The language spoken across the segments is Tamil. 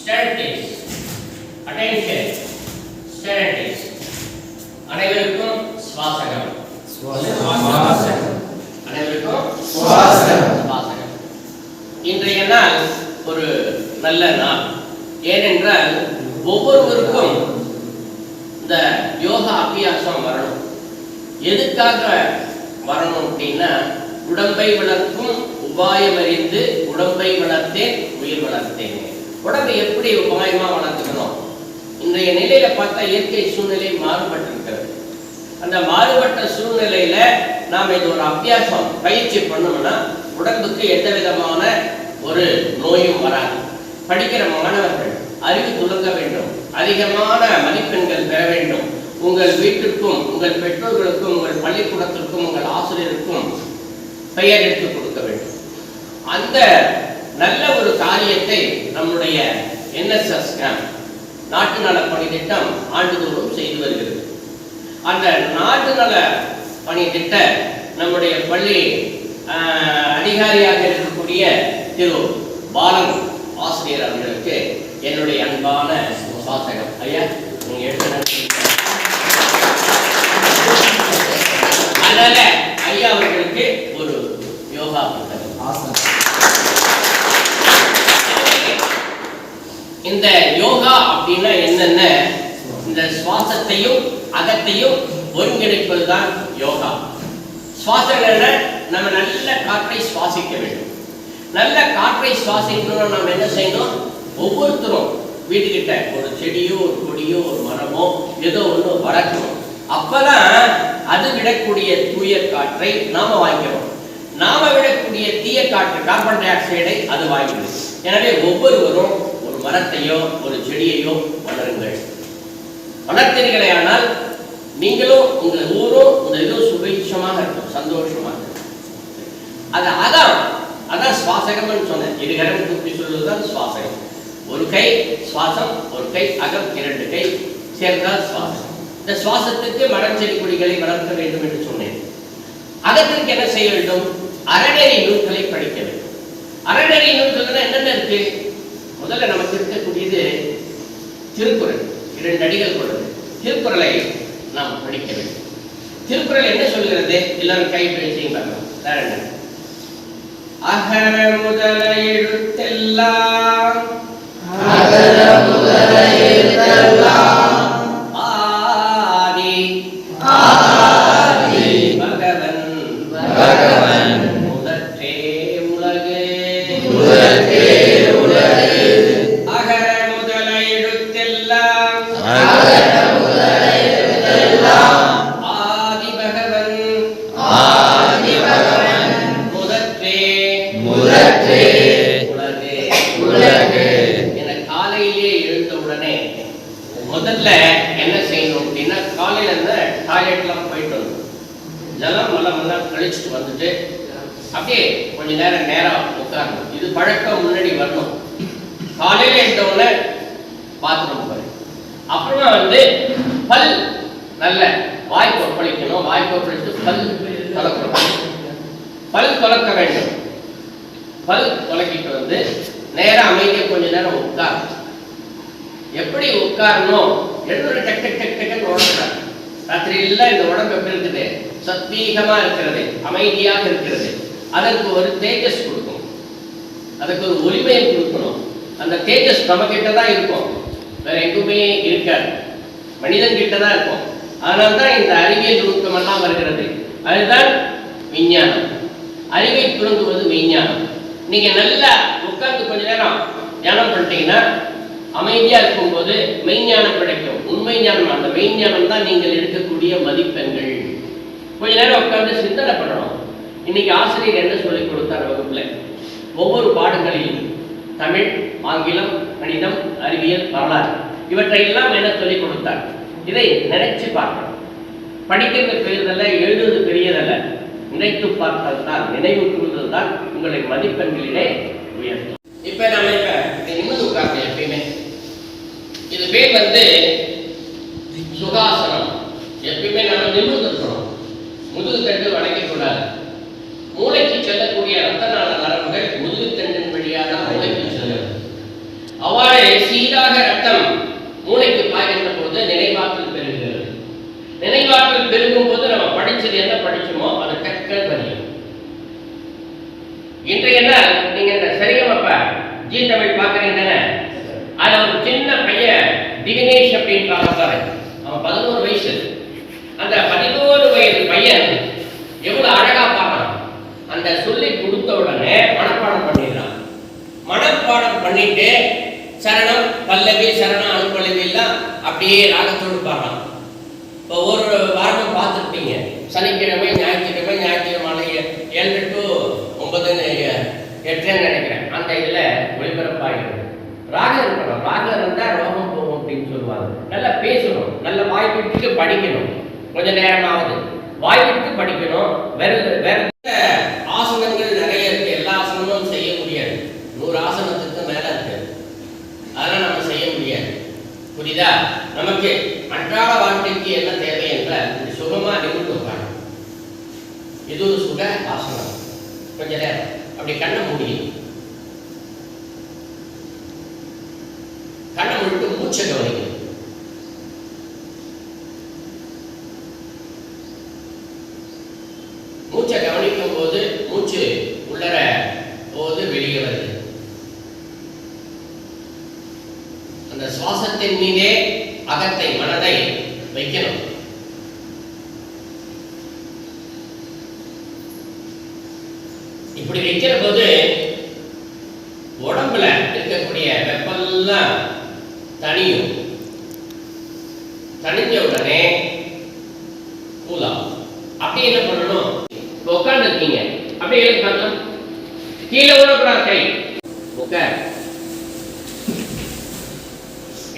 ஸ்டாட்டிஸ் அட்டென்ஷன் ஸ்டாட்டிஸ் அனைவருக்கும் சுவாசகம். அனைவருக்கும் சுவாசகம். இன்றைய நாள் ஒரு நல்ல நாள். ஏனென்றால் ஒவ்வொருவருக்கும் இந்த யோகா அபியாசம் வரணும். எதுக்காக வரணும் அப்படின்னா உடம்பை வளர்க்கும் உபாயம் அறிந்து உடம்பை வளர்த்தேன் உயிர் வளர்த்தேன். உடம்பை எப்படி உபாயமா வளர்த்துக்கணும்? இன்றைய நிலையில பார்த்தா இயற்கை சூழ்நிலை மாறுபட்டிருக்கிறது. அந்த மாறுபட்ட சூழ்நிலையில நாம் இது ஒரு அபியாசம் பயிற்சி பண்ணோம்னா உடம்புக்கு எந்த விதமான ஒரு நோயும் வராது. படிக்கிற மாணவர்கள் அறிவு துளங்க வேண்டும். அதிகமான மதிப்பெண்கள் பெற வேண்டும். உங்கள் வீட்டிற்கும் உங்கள் பெற்றோர்களுக்கும் உங்கள் பள்ளிக்கூடத்திற்கும் உங்கள் ஆசிரியருக்கும் பெயர் எடுத்து கொடுக்க வேண்டும். அந்த நல்ல ஒரு காரியத்தை நம்முடைய என்எஸ்எஸ் கேம்ப் நாட்டு நல பணி திட்டம் ஆண்டுதோறும் செய்து வருகிறது. அந்த நாட்டு நல பணி திட்ட நம்முடைய பள்ளி அதிகாரியாக இருக்கக்கூடிய திரு பாலன் ஆசிரியர் அவர்களுக்கு என்னுடைய அன்பான சாசகம் ஐயா நீங்க எடுத்து அதனால ஐயா அவர்களுக்கு ஒரு யோகா புத்தகம். இந்த யோகா அப்படின்னா என்னென்ன? இந்த சுவாசத்தையும் அகத்தையும் ஒருங்கிணைப்பது தான் யோகா. சுவாசங்கள் என்ன நம்ம நல்ல காற்றை சுவாசிக்க வேண்டும். நல்ல காற்றை சுவாசிக்கணும்னு நம்ம என்ன செய்யணும்? ஒவ்வொருத்தரும் வீட்டுக்கிட்ட ஒரு செடியோ ஒரு கொடியோ ஒரு மரமோ ஏதோ ஒன்று வளர்க்கணும். அப்பதான் அது விடக்கூடிய தூய காற்றை நாம வாங்கிக்கிறோம். நாம விடக்கூடிய தீய காற்று கார்பன் டை ஆக்சைடை அது வாங்கிடுது. எனவே ஒவ்வொருவரும் மரத்தையோ ஒரு செடியையோ வளருங்கள். வளர்த்தீர்களே ஆனால் நீங்களும் உங்க ஊரும் உங்க இதுவும் சுபிட்சமாக இருக்கும் சந்தோஷமாக இருக்கும். அது அதான் அதான் சுவாசகம்னு சொன்னேன். இருகரம் கூப்பி சொல்வதுதான் சுவாசகம். ஒரு கை சுவாசம் ஒரு கை அகம் இரண்டு கை சேர்ந்தால் சுவாசம். இந்த சுவாசத்துக்கு மரம் செடி கொடிகளை வளர்க்க வேண்டும் என்று சொன்னேன். அகத்திற்கு என்ன செய்ய வேண்டும்? அறநெறி நூல்களை படிக்க வேண்டும். அறநெறி நூல்கள் என்னென்ன இருக்கு? முதல்ல நமக்கு இருக்கக்கூடியது திருக்குறள். இரண்டு அடிகள் கொண்டது திருக்குறளை நாம் படிக்க வேண்டும். திருக்குறள் என்ன சொல்கிறது? எல்லாரும் கை செய்யும் பார்க்கலாம். வேற என்ன? அகர முதல எழுத்தெல்லாம். ஆதி முதற்றே உலகு. என காலையிலே எழுந்த உடனே முதல்ல என்ன செய்யணும் அப்படின்னா காலையில இருந்து டாய்லெட்லாம் போயிட்டு வரணும். ஜலம் மலம் எல்லாம் கழிச்சுட்டு வந்துட்டு அப்படியே கொஞ்ச நேரம் நேரம் உட்காரணும். இது பழக்கம் முன்னாடி வரணும். காலையில எழுந்த உடனே பாத்ரூம் போய். அப்புறமா வந்து பல் நல்ல வாய் கொப்பளிக்கணும் வாய் கொப்பளித்து பல் துலக்கணும். பல் துலக்க வேண்டும். பல் துலக்கிட்டு வந்து நேரம் அமைதியை கொஞ்ச நேரம் உட்கார். எப்படி உட்காரணும் எழுந்து டக் டக் டக் டக்குன்னு உடம்புறாங்க ராத்திரி எல்லாம் இந்த உடம்பு எப்படி இருக்குது? சத்வீகமா இருக்கிறது அமைதியாக இருக்கிறது. அதற்கு ஒரு தேஜஸ் கொடுக்கும். அதுக்கு ஒரு ஒளிமையை கொடுக்கணும். அந்த தேஜஸ் நம்ம கிட்ட தான் இருக்கும். வேற எங்குமே இருக்காது. மனிதன் கிட்ட தான் இருக்கும். அதனால தான் இந்த அறிவியல் நுணுக்கம் எல்லாம் வருகிறது. அதுதான் விஞ்ஞானம். அறிவை துறங்குவது விஞ்ஞானம். நீங்க நல்லா உட்கார்ந்து கொஞ்ச நேரம் தியானம் பண்ணிட்டீங்கன்னா அமைதியா இருக்கும்போது மெய்ஞானம் கிடைக்கும். உண்மை ஞானம் அந்த மெய்ஞானம் தான் நீங்கள் எடுக்கக்கூடிய மதிப்பெண்கள். கொஞ்ச நேரம் உட்கார்ந்து சிந்தனை பண்ணணும். இன்னைக்கு ஆசிரியர் என்ன சொல்லிக் கொடுத்தார் வகுப்புல? ஒவ்வொரு பாடங்களிலும் தமிழ் ஆங்கிலம் கணிதம் அறிவியல் வரலாறு இவற்றை எல்லாம் என்ன சொல்லிக் கொடுத்தார்? இதை நினைச்சு பார்க்கணும். படிக்கிறது பெரியதல்ல எழுதுவது பெரியதல்ல. நினைத்து பார்த்தல் தான் நினைவு கூறுதல் தான் உங்களை மதிப்பெண்களிலே உயர்த்தும். இப்ப நாம இப்ப இதை உட்கார்ந்து எப்பயுமே. இது பேர் வந்து சுகாசனம் எப்பயுமே நம்ம நிமிர்ந்து இருக்கணும் முதுகு தண்டு வளைக்க கூடாது மூளைக்கு செல்லக்கூடிய ரத்த நாள நரம்புகள் முதுகு தண்டின் வழியாக தான் மூளைக்கு செல்லும் அவ்வாறு சி ரத்தம் மூளைக்கு பாய்கின்ற போது நினைவாற்றல் பெருகுகிறது நினைவாற்றல் பெருகும் போது நம்ம படிச்சது என்ன படிச்சோமோ அது டக்குன்னு பதியும் இன்றைய நாள் நீங்க இந்த சரிகமப்ப ஜி தமிழ் பாக்குறீங்க தானே? அதில் ஒரு சின்ன பையன் திகனேஷ் அப்படின்ற ஆசாரன் அவன் பதினோரு வயசு. அந்த பதினோரு வயது பையன் எவ்வளவு அழகா பாடுறான். அந்த சொல்லி கொடுத்த உடனே மனப்பாடம் பண்ணிடுறான். மனப்பாடம் பண்ணிட்டு சரணம் பல்லவி சரணம் அனுப்பலவி எல்லாம் அப்படியே ராகத்தோடு பாடுறான். இப்போ ஒரு வாரமும் பார்த்துருப்பீங்க. சனிக்கிழமை ஞாயிற்றுக்கிழமை ஞாயிற்றுக்கிழமை ஏழு டு ஒன்பதுன்னு எட்டுன்னு நினைக்கிறேன். அந்த இதில் ஒளிபரப்பாகிறது. ராகம் இருக்கணும் ராகம் இருந்தால் ரோகம் போகும் அப்படின்னு சொல்லுவாங்க. நல்லா பேசணும். நல்ல வாய் விட்டு படிக்கணும். கொஞ்ச நேரமாவது. வாய் விட்டு படிக்கணும். வேற வேற ஆசனங்கள் நிறைய இருக்கு. எல்லா ஆசனமும் செய்ய முடியாது. நூறு ஆசனத்துக்கு மேல இருக்கு. அதெல்லாம் நம்ம செய்ய முடியாது. புரியுதா? நமக்கு அன்றாட வாழ்க்கைக்கு என்ன தேவை என்றால் சுகமா நிமிர்ந்து உட்காரணும். இது ஒரு சுக ஆசனம். கொஞ்ச நேரம். அப்படி கண்ணை முடியும் கண்ணை மூச்சை கவனிக்கணும். மூச்சை கவனிக்கும் போது மூச்சு உள்ளர போது வெளியே வருது. அந்த சுவாசத்தின் மீதே அகத்தை மனதை வைக்கணும். இப்படி வைக்கிற போது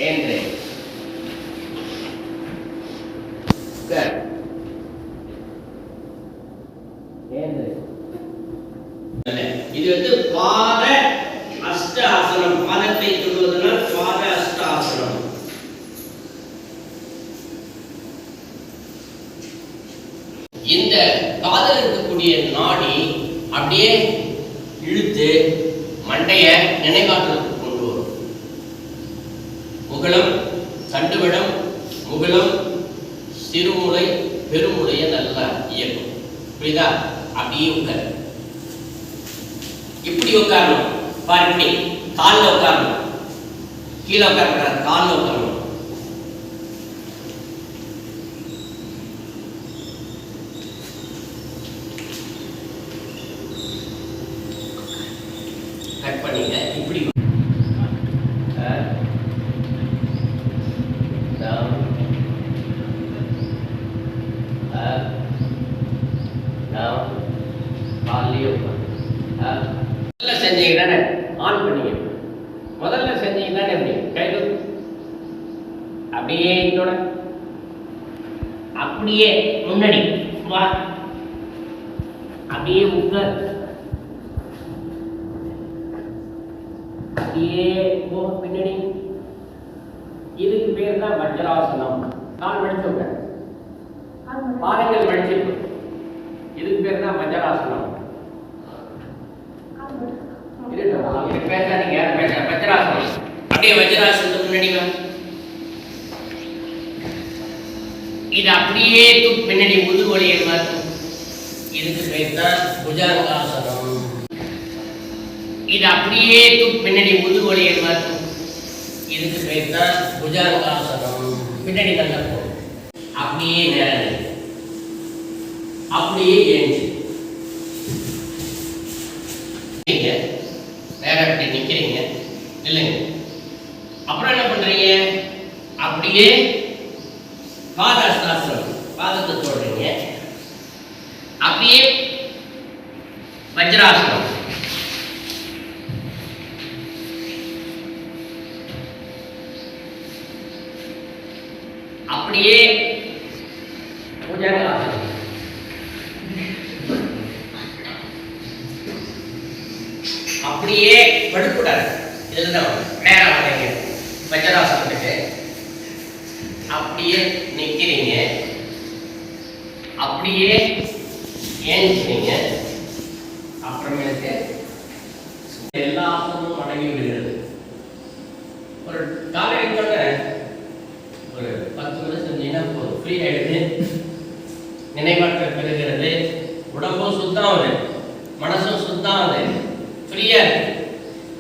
entre. இப்படி உட்காரணும். பாரு இப்படி. காலில் உட்காரணும். கீழே உட்காரக்கூடாது. காலில் உட்காரணும் கட் பண்ணிங்க இப்படி Up, down, up, down, காலையே உட்காந்து up. முதல்ல செஞ்சீங்க தானே ஆன் பண்ணீங்க முதல்ல செஞ்சீங்க தானே எப்படி கைது அப்படியே இதோட அப்படியே முன்னாடி வா. அப்படியே உட்கார். அப்படியே போ பின்னாடி. இதுக்கு பேர் தான் வஜ்ராசனம். நான் படிச்சவங்க பாருங்கள் படிச்சிருக்கு இதுக்கு பேர் தான் வஜ்ராசனம். பேசாதீங்க. வஜ்ராசனம். அப்படியே வஜ்ராசனத்துக்கு முன்னாடி வா இது அப்படியே பின்னாடி முதுகொலியை மாற்றும் இதுக்கு பேர் தான் புஜாங்காசனம். இது அப்படியே பின்னாடி முதுகொலியை மாற்றும் இதுக்கு பேர் தான் புஜாங்காசனம். பின்னாடி நல்லா போகும் அப்படியே நேரம். அப்படியே ஏஞ்சு. நீங்க வேற இப்படி நிக்கிறீங்க. இல்லைங்க. அப்புறம் என்ன பண்றீங்க? அப்படியே வஜ்ராசனம் அப்படியே புஜங்காசனம் அப்படியே படுக்கூடாது. இதுல தான் நேரம் வரீங்க வஜ்ராசனத்துக்கு அப்படியே நிக்கிறீங்க. அப்படியே ஏஞ்சினீங்க அப்புறமேட்டு எல்லா ஆசனமும் அடங்கி விடுகிறது. ஒரு காலை எடுத்தோட ஒரு பத்து மணி நினைவு போதும். ஃப்ரீ ஆயிடுது. நினைவாற்றல் பெறுகிறது உடம்பும் சுத்தம் சுத்தாகுது மனசும் சுத்தம் சுத்தாகுது ஃப்ரீயா இருக்கு.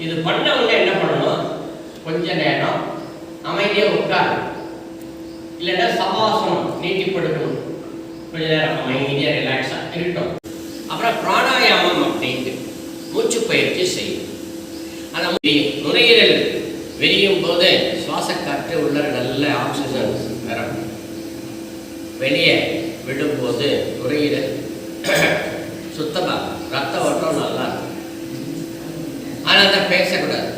இது பண்ண உடனே என்ன பண்ணணும்? கொஞ்ச நேரம் அமைதியாக உட்கார். இல்லைன்னா சவாசனம் நீட்டி படுக்கணும் கொஞ்ச நேரம் அமைதியாக ரிலாக்ஸாக இருக்கட்டும். அப்புறம் பிராணாயாமம் அப்படிங்கு மூச்சு பயிற்சி செய்யும். அந்த நுரையீரல் வெளியும் போது சுவாச காற்று உள்ள நல்ல ஆக்சிஜன் வரும் வெளியே விடும்போது நுரையீரல் சுத்தமா ரத்த ஓட்டம் நல்லா இருக்கும். ஆனால் தான் பேசக்கூடாது.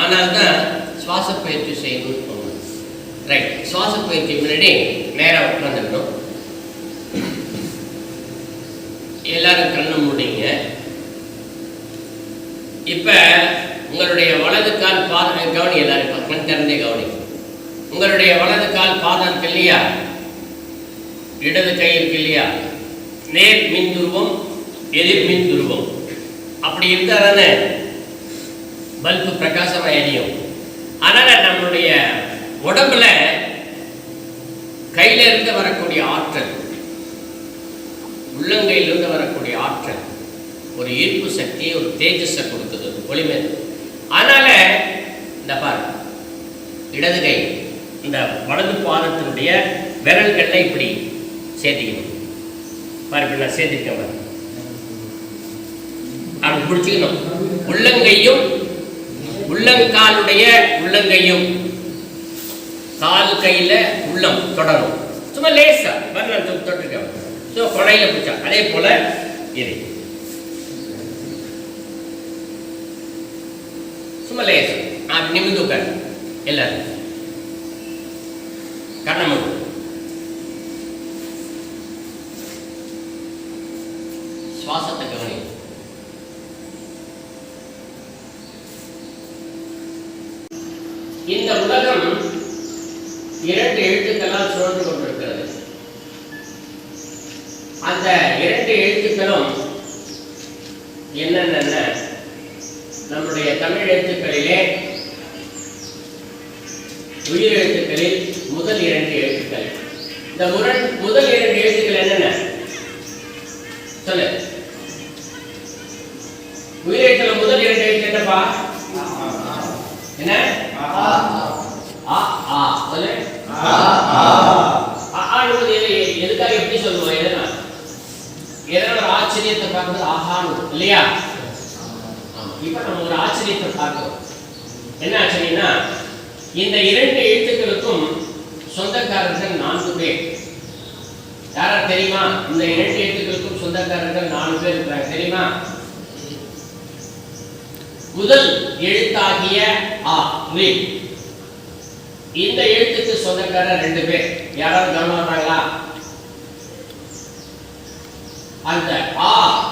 ஆனால் தான் சுவாச பயிற்சி செய்யணும்னு தோணும் ரைட் சுவாச பயிற்சி முன்னாடி நேராக உட்காந்துக்கணும் எல்லாரும் கண்ணு மூடிங்க. இப்போ உங்களுடைய வலது கால் பாதம் கவனி எல்லாரும் கண் திறந்தே கவனி. உங்களுடைய வலது கால் பாதம் இருக்கு இல்லையா? இடது கை இருக்கு இல்லையா? நேர் மின் துருவம் எதிர் மின் துருவம். அப்படி இருந்தால் தானே பல்பு பிரகாசமாக எரியும். அதனால் நம்மளுடைய உடம்புல கையில இருந்து வரக்கூடிய ஆற்றல் உள்ளங்கையிலிருந்து வரக்கூடிய ஆற்றல் ஒரு ஈர்ப்பு சக்தியை ஒரு தேஜஸை கொடுக்குது ஒளிமை. அதனால இந்த பாரு இடது கை இந்த வலது பாதத்தினுடைய விரல்கள்ல இப்படி சேர்த்திக்கணும். பாரு இப்படி நான் சேர்த்திருக்கேன் பாரு. பிடிச்சிக்கணும். உள்ளங்கையும் உள்ளங்காலுடைய உள்ளங்கையும். கால் கையில உள்ளம் தொடரும். சும்மா லேசா பாரு தொட்டிருக்கேன். ஸோ கொடையில் பிடிச்சா அதே போல இது. சும்மா லேசா. அப்படி நிமிந்து உட்காரு. எல்லாரும். கண்ணை சுவாசத்தை கவனி இந்த உலகம் இரண்டு எழுத்துக்களால் சுழன்று கொண்டிருக்கிறது. அந்த இரண்டு எழுத்துக்களும் என்னென்ன நம்முடைய தமிழ் எழுத்துக்களிலே உயிர் எழுத்துக்களில் முதல் இரண்டு எழுத்துக்கள் இந்த முரண் முதல் இரண்டு எழுத்துக்கள் என்னென்ன சொல்லு உயிர் எழுத்துல முதல் இரண்டு எழுத்து என்னப்பா என்ன ஆ ஆ சொல்லு ஆ எதுக்காக எப்படி சொல்லுவோம் எதனால் ஆச்சரியத்தை பார்க்கும்போது ஆஹான்னு இல்லையா? இப்ப நம்ம ஒரு ஆச்சரியத்தை பார்க்கிறோம். என்ன ஆச்சரியம்னா இந்த இரண்டு எழுத்துக்களுக்கும் சொந்தக்காரர்கள் நான்கு பேர். யாரா தெரியுமா? இந்த இரண்டு எழுத்துக்களுக்கும் சொந்தக்காரர்கள் நான்கு பேர் இருக்கிறாங்க. தெரியுமா? முதல் எழுத்தாகிய ஆ இந்த எழுத்துக்கு சொந்தக்காரர் ரெண்டு பேர். யாராவது கவனம் வர்றாங்களா அந்த ஆ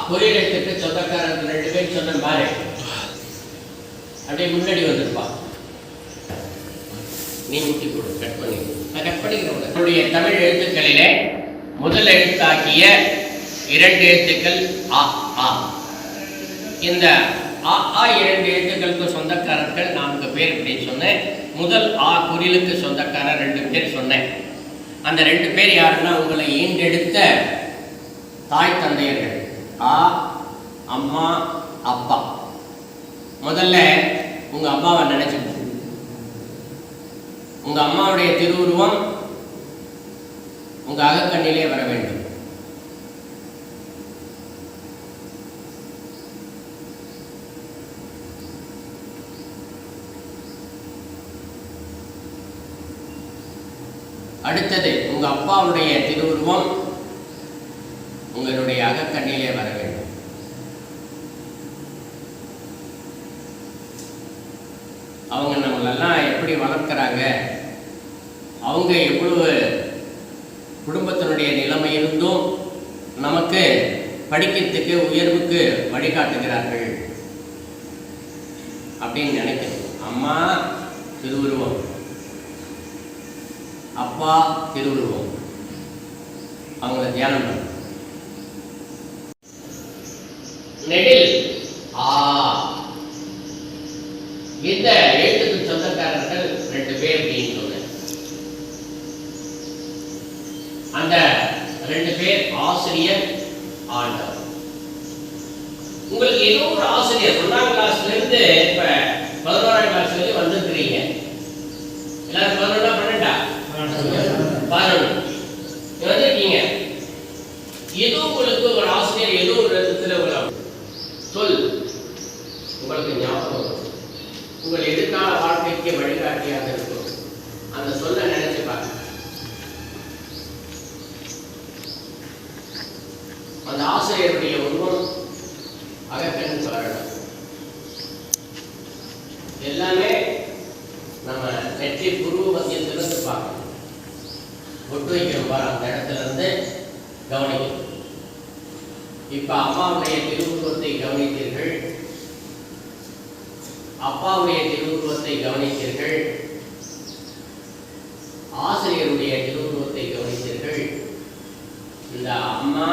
குறியீடு சொந்தக்காரர்கள் ரெண்டு பேர் சொன்ன மாதிரி. அப்படியே முன்னாடி வந்திருப்பா. நீ முட்டி கொடு கட் பண்ணி நான் கட் பண்ணிக்கிறேன் என்னுடைய தமிழ் எழுத்துக்களிலே முதல் எழுத்தாக்கிய இரண்டு எழுத்துக்கள் ஆ ஆ. இந்த ஆ ஆ இரண்டு எழுத்துக்களுக்கு சொந்தக்காரர்கள் நான்கு பேர் அப்படின்னு சொன்னேன். முதல் ஆ குரிலுக்கு சொந்தக்காரர் ரெண்டு பேர் சொன்னேன். அந்த ரெண்டு பேர் யாருன்னா உங்களை ஈண்டெடுத்த தாய் தந்தையர்கள். ஆ அம்மா அப்பா. முதல்ல உங்க அம்மாவை நினைச்சுக்கணும். உங்க அம்மாவுடைய திருவுருவம் உங்க அகக்கண்ணிலே வர வேண்டும். அடுத்தது உங்க அப்பாவுடைய திருவுருவம் உங்களுடைய அகக்கண்ணிலே வர வேண்டும். அவங்க நம்மளெல்லாம் எப்படி வளர்க்குறாங்க அவங்க எவ்வளவு குடும்பத்தினுடைய நிலைமை இருந்தும் நமக்கு படிக்கிறதுக்கு உயர்வுக்கு வழிகாட்டுகிறார்கள் அப்படின்னு நினைக்கிறோம் அம்மா திருவுருவம். அப்பா திருவுருவம். அவங்கள தியானம் பண்ணு நெடில் ஆ. இந்த எழுத்துக்கு சொந்தக்காரர்கள் ரெண்டு பேர் அப்படின்னு அந்த ரெண்டு பேர் ஆசிரியர் ஆண்டவர். உங்களுக்கு ஏதோ ஒரு ஆசிரியர் ஒன்றாம் கிளாஸ்ல இருந்து இப்ப பதினோராம் கிளாஸ் வரைக்கும் வந்திருக்கிறீங்க. எல்லாரும் பதினொன்றா பன்னெண்டா? பதினொன்று வந்திருக்கீங்க. ஏதோ உங்களுக்கு ஒரு ஆசிரியர் ஏதோ ஒரு இடத்துல உங்களை சொல். உங்களுக்கு ஞாபகம் வரும். உங்கள் எதிர்கால வாழ்க்கைக்கு வழிகாட்டியாக இருக்கும். அந்த சொல்ல நினைச்சு பாருங்க. அந்த ஆசிரியருடைய உருவம் அகக்கண் வரணும் எல்லாமே நம்ம நெற்றி புருவ மத்தியத்திலிருந்து பார்க்கணும் ஒட்டு வைக்கிறோம் பாரு அந்த இடத்துல இருந்து கவனிக்கணும் இப்ப அம்மாவுடைய திருவுருவத்தை கவனித்தீர்கள் அப்பாவுடைய திருவுருவத்தை கவனித்தீர்கள். ஆசிரியருடைய திருவுருவத்தை கவனித்தீர்கள். இந்த அம்மா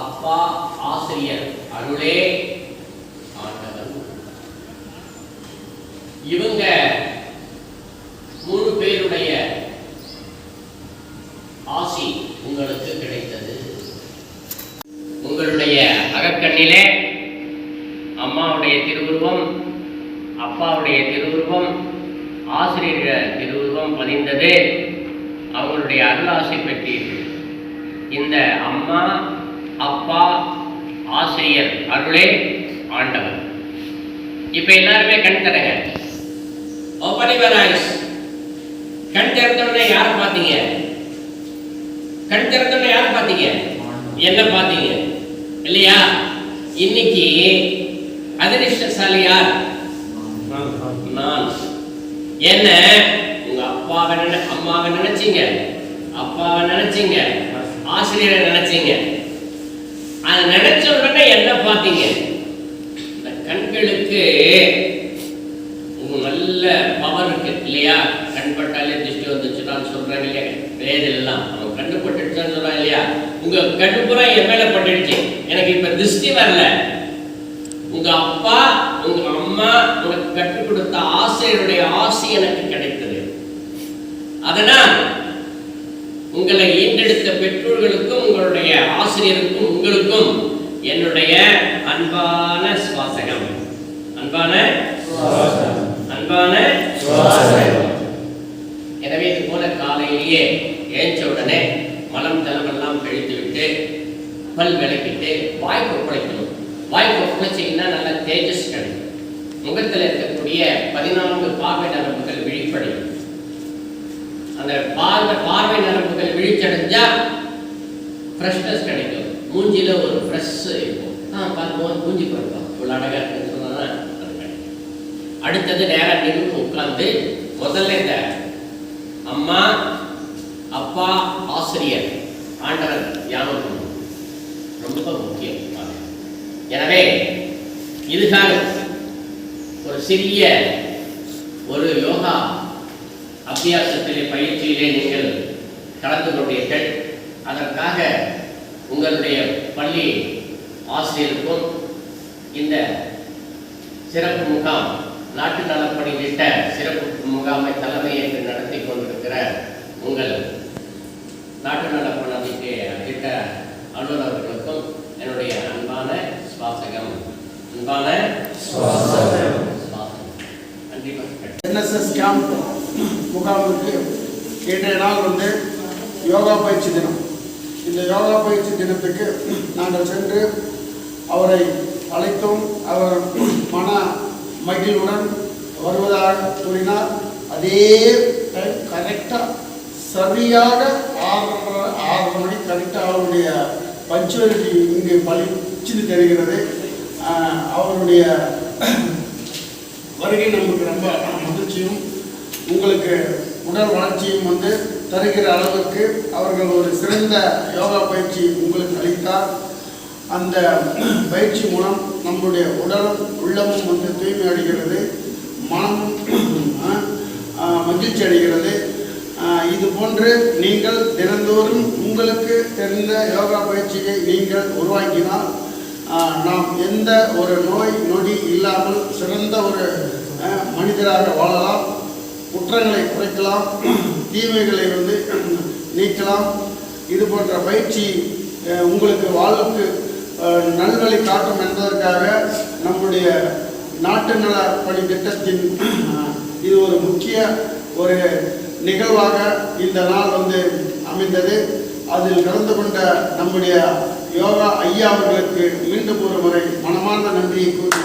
அப்பா ஆசிரியர் அருளே. ஆண்டவன் இவங்க மூணு பேருடைய ஆசி உங்களுக்கு கிடைத்தது உங்களுடைய அகக்கண்ணிலே அம்மாவுடைய திருவுருவம் அப்பாவுடைய திருவுருவம் ஆசிரியர் திருவுருவம் பதிந்தது அவங்களுடைய அருளாசி பெற்றீர்கள் இந்த அம்மா அப்பா ஆசிரியர். அருளே ஆண்டவர். இப்ப எல்லாருமே கண் தரங்க ஓப்பன் யுவர் ஐஸ் கண் திறந்தவனே யாரை பார்த்தீங்க? கண் திறந்தவனே யார பார்த்தீங்க? என்ன பார்த்தீங்க. இல்லையா? இன்னைக்கு அதிர்ஷ்டசாலி யார்? நான். என்ன? உங்க அப்பாவை நினை அம்மாவை நினைச்சீங்க? அப்பாவை நினைச்சீங்க? ஆசிரியரை நினைச்சீங்க? அதை நினைச்ச உடனே என்ன பார்த்தீங்க? இந்த கண்களுக்கு நல்ல பவர் இருக்கு இல்லையா? கண் பட்டாலே திருஷ்டி வந்துச்சுன்னு சொல்றாங்க இல்லையா? வேதெல்லாம். எல்லாம் அவன் கண்ணு பட்டுடுச்சான்னு சொல்றான் இல்லையா? உங்க கண்ணு பூரா என் மேல பட்டுடுச்சு. எனக்கு இப்ப திருஷ்டி வரல. உங்க அப்பா உங்க அம்மா உனக்கு கற்றுக் கொடுத்த ஆசிரியருடைய ஆசை எனக்கு கிடைத்தது. அதனால் உங்களை ஈண்டெடுத்த பெற்றோர்களுக்கும் உங்களுடைய ஆசிரியருக்கும் உங்களுக்கும் என்னுடைய அன்பான சுவாசகம். அன்பான அன்பான எனவே இது போல காலையிலேயே ஏஞ்ச உடனே மலம் தலமெல்லாம் கழித்து விட்டு பல் விளக்கிட்டு வாய் கொப்பளிக்கணும். வாய் கொப்பளிச்சிங்கன்னா நல்ல தேஜஸ் கிடைக்கும். முகத்தில் இருக்கக்கூடிய பதினான்கு பார்வை நரம்புகள் விழிப்படையும். அந்த பார்வை பார்வை நரம்புகள் விழிச்சடைஞ்சா ஃப்ரெஷ்னஸ் கிடைக்கும். மூஞ்சியில் ஒரு ஃப்ரெஷ் இருக்கும். ஆ பார்ப்போம் மூஞ்சி பாருப்பா இவ்வளோ அழகாக இருக்குன்னு சொன்னால் அது கிடைக்கும். அடுத்தது நேராக நின்று உட்கார்ந்து முதல்ல இந்த அம்மா அப்பா ஆசிரியர் ஆண்டவர் தியானம் பண்ணணும் ரொம்ப முக்கியம் எனவே இதுதான் ஒரு சிறிய ஒரு யோகா அபியாசத்திலே பயிற்சியிலே நீங்கள் கலந்து கொண்டீர்கள் அதற்காக உங்களுடைய பள்ளி ஆசிரியருக்கும் இந்த சிறப்பு முகாம் நாட்டு நலப்பணி திட்ட சிறப்பு முகாமை தலைமையேற்று நடத்தி கொண்டிருக்கிற உங்கள் நாட்டு நலப்பணி திட்ட அலுவலர்களுக்கும் என்னுடைய அன்பான சுவாசகம். அன்பான சுவாசகம். என்எஸ்எஸ் கேம்ப் முகாமிற்கு இன்றைய நாள் வந்து யோகா பயிற்சி தினம். இந்த யோகா பயிற்சி தினத்துக்கு நாங்கள் சென்று அவரை அழைத்தோம் அவர் மன மகிழ்வுடன் வருவதாக கூறினார். அதே டைம் கரெக்டாக சரியாக ஆறு ஆறு மணி கரெக்டாக அவருடைய பஞ்சுவலிட்டி இங்கு பளிச்சுன்னு தெரிகிறது. அவருடைய வருகை நமக்கு ரொம்ப மகிழ்ச்சியும் உங்களுக்கு உடல் வளர்ச்சியும் வந்து தருகிற அளவுக்கு அவர்கள் ஒரு சிறந்த யோகா பயிற்சி உங்களுக்கு அளித்தார். அந்த பயிற்சி மூலம் நம்முடைய உடலும் உள்ளமும் வந்து தூய்மை அடைகிறது மனமும் மகிழ்ச்சி அடைகிறது. இது போன்று நீங்கள் தினந்தோறும் உங்களுக்கு தெரிந்த யோகா பயிற்சியை நீங்கள் உருவாக்கினால் நாம் எந்த ஒரு நோய் நொடி இல்லாமல் சிறந்த ஒரு மனிதராக வாழலாம். குற்றங்களை குறைக்கலாம் தீமைகளை வந்து நீக்கலாம். இது போன்ற பயிற்சி உங்களுக்கு வாழ்வுக்கு நல்வழி காட்டும் என்பதற்காக நம்முடைய நாட்டு நல பணி திட்டத்தின் இது ஒரு முக்கிய ஒரு நிகழ்வாக இந்த நாள் வந்து அமைந்தது. அதில் கலந்து கொண்ட நம்முடைய யோகா ஐயா அவர்களுக்கு மீண்டும் ஒரு முறை மனமார்ந்த நன்றியை கூறி